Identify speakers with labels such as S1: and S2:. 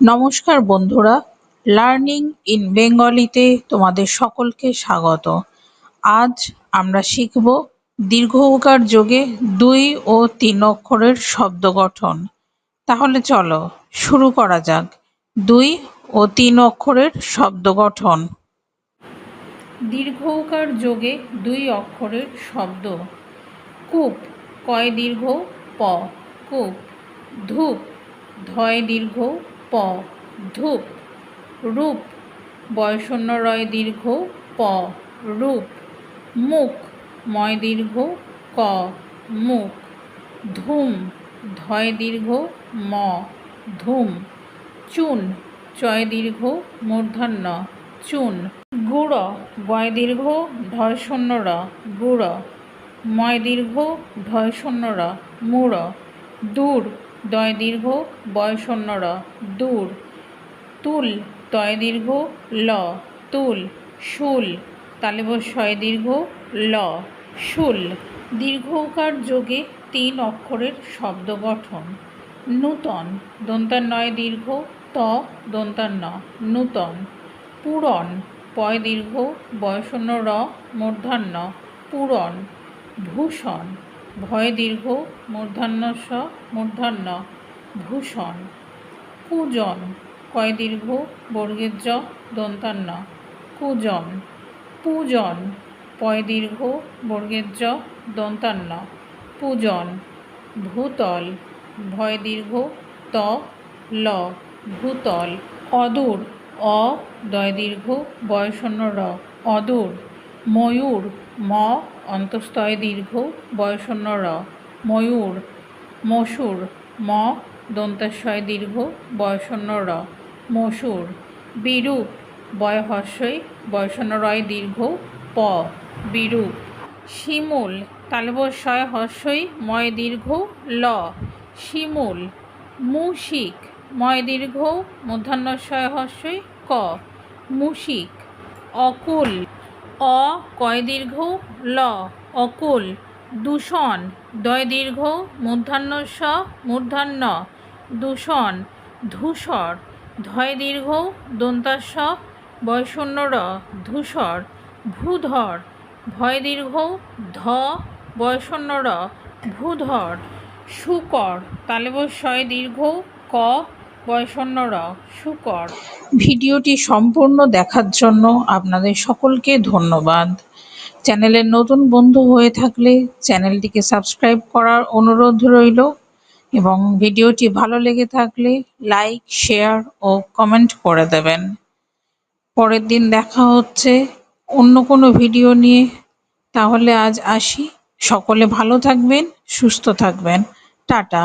S1: নমস্কার বন্ধুরা, learning in বেঙ্গলিতে তোমাদের সকলকে স্বাগত। আজ আমরা শিখব দীর্ঘ উকার যোগে দুই ও তিন অক্ষরের শব্দ গঠন। তাহলে চলো শুরু করা যাক। দুই ও তিন অক্ষরের শব্দ গঠন। দীর্ঘ উকার যোগে দুই অক্ষরের শব্দ। কূপ, কয় দীর্ঘ, প। কূপ, ধূপ, ধয় দীর্ঘ প, ধূপ, রূপ বয়শূন্য রয় দীর্ঘ, প, রূপ, মুখ, ময় দীর্ঘ, ক, মুখ, ধূম, ধয় দীর্ঘ, ম, ধূম, চুন, চয় দীর্ঘ, মূর্ধন্য, চুন, গুড়, গয় দীর্ঘ ঢয় শূন্য র গুড়, ময় দীর্ঘ ঢয় শূন্য র মূঢ় দূর দয় দীর্ঘ বয় র দূর। তুল তয় দীর্ঘ ল। তুল শুল তালেব শয় দীর্ঘ ল। শুল দীর্ঘ উকার যোগে তিন অক্ষরের শব্দ গঠন। নূতন দন্তান্নয় দীর্ঘ, ত দন্তান্ন। নূতন পূরণ পয় দীর্ঘ বয়শূন্য র মূর্ধান্য। পূরণ ভূষণ ভয় দীর্ঘ মূর্ধান্য স মূর্ধান্য ভূষণ। কুজন কয় দীর্ঘ বর্গের দন্তান্ন। কুজন পূজন পয় দীর্ঘ বর্গের দন্তান্ন। পূজন ভূতল ভয় দীর্ঘ ত ল ভূতল। অদূর অ দয় দীর্ঘ বয়শূন্য র। অদূর ময়ূর, ম অন্তস্তয় দীর্ঘ বয়শূন্য র, ময়ূর, মসুর, ম দন্তাশয় দীর্ঘ বয়শূন্য র, মসুর, বিরূপ বয় হর্ষই বয়শূন্য রয় দীর্ঘ, প, বিরূপ, শিমুল, তালবস্বয় হর্ষই, ময় দীর্ঘ, ল, শিমুল, মুশিক, ময় দীর্ঘ, মধ্যাহ্নস্বয় হর্ষই, ক, মুশিক, অকুল। অ কয় দীর্ঘ ল, অকুল, দূষণ দয় দীর্ঘ মূর্ধান্য স, মূর্ধান্য, দূষণ, ধূসর ধয় দীর্ঘ দন্তাস্ব বয়শূন্য র, ধূসর, ভূধর ভয় দীর্ঘ ধ বয়শূন্য র, ভূধর শুকর তালেবস্বয় দীর্ঘ, ক বয়শূন্য র শুকর। ভিডিওটি সম্পূর্ণ দেখার জন্য আপনাদের সকলকে ধন্যবাদ। চ্যানেলের নতুন বন্ধু হয়ে থাকলে চ্যানেলটিকে সাবস্ক্রাইব করার অনুরোধ রইল এবং ভিডিওটি ভালো লেগে থাকলে লাইক, শেয়ার ও কমেন্ট করে দেবেন। পরের দিন দেখা হচ্ছে অন্য কোনো ভিডিও নিয়ে। তাহলে আজ আসি। সকলে ভালো থাকবেন, সুস্থ থাকবেন। টাটা।